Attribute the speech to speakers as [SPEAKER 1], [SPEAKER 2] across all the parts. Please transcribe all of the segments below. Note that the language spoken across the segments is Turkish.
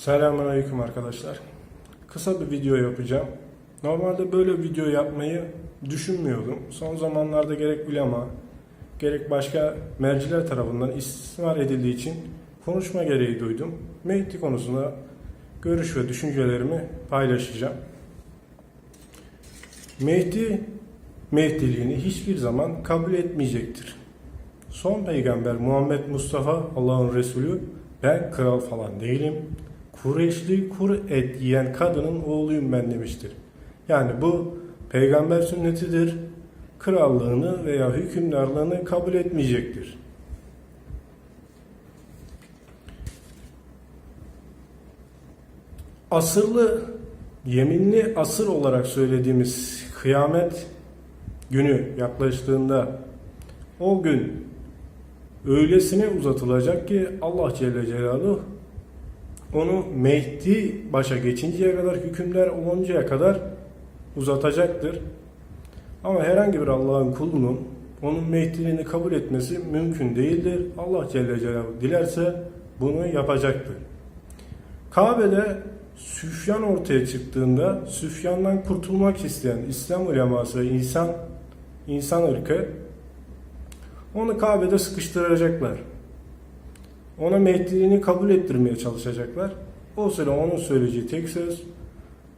[SPEAKER 1] Selamünaleyküm arkadaşlar. Kısa bir video yapacağım. Normalde böyle video yapmayı düşünmüyordum. Son zamanlarda gerek ulema, gerek başka merciler tarafından istismar edildiği için konuşma gereği duydum. Mehdi konusunda görüş ve düşüncelerimi paylaşacağım. Mehdi, Mehdiliğini hiçbir zaman kabul etmeyecektir. Son peygamber Muhammed Mustafa Allah'ın Resulü ben kral falan değilim. Kureyşli kur et yiyen kadının oğluyum ben demiştir. Yani bu peygamber sünnetidir. Krallığını veya hükümdarlığını kabul etmeyecektir. Asırlı, yeminli asır olarak söylediğimiz kıyamet günü yaklaştığında o gün öylesine uzatılacak ki Allah Celle Celaluhu onu Mehdi başa geçinceye kadar hükümler oluncaya kadar uzatacaktır. Ama herhangi bir Allah'ın kulunun onun Mehdiliğini kabul etmesi mümkün değildir. Allah Celle Celaluhu dilerse bunu yapacaktır. Kabe'de Süfyan ortaya çıktığında Süfyan'dan kurtulmak isteyen İslam uleması ve insan insan ırkı onu Kabe'de sıkıştıracaklar. Ona Mehdiliğini kabul ettirmeye çalışacaklar. O sıra onun söyleyeceği tek söz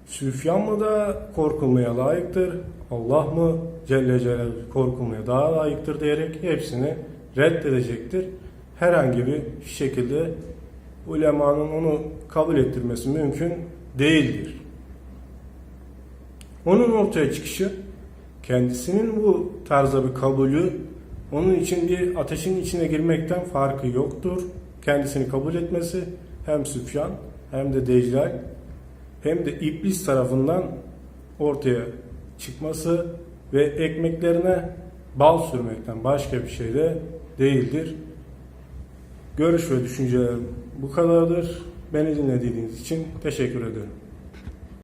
[SPEAKER 1] Süfyan mı da korkulmaya layıktır? Allah mı Celle Celaluhu korkulmaya daha layıktır diyerek hepsini reddedecektir. Herhangi bir şekilde ulemanın onu kabul ettirmesi mümkün değildir. Onun ortaya çıkışı kendisinin bu tarzda bir kabulü onun için bir ateşin içine girmekten farkı yoktur. Kendisini kabul etmesi hem Süfyan hem de Deccal hem de iblis tarafından ortaya çıkması ve ekmeklerine bal sürmekten başka bir şey de değildir. Görüş ve düşüncelerim bu kadardır. Beni dinlediğiniz için teşekkür ederim.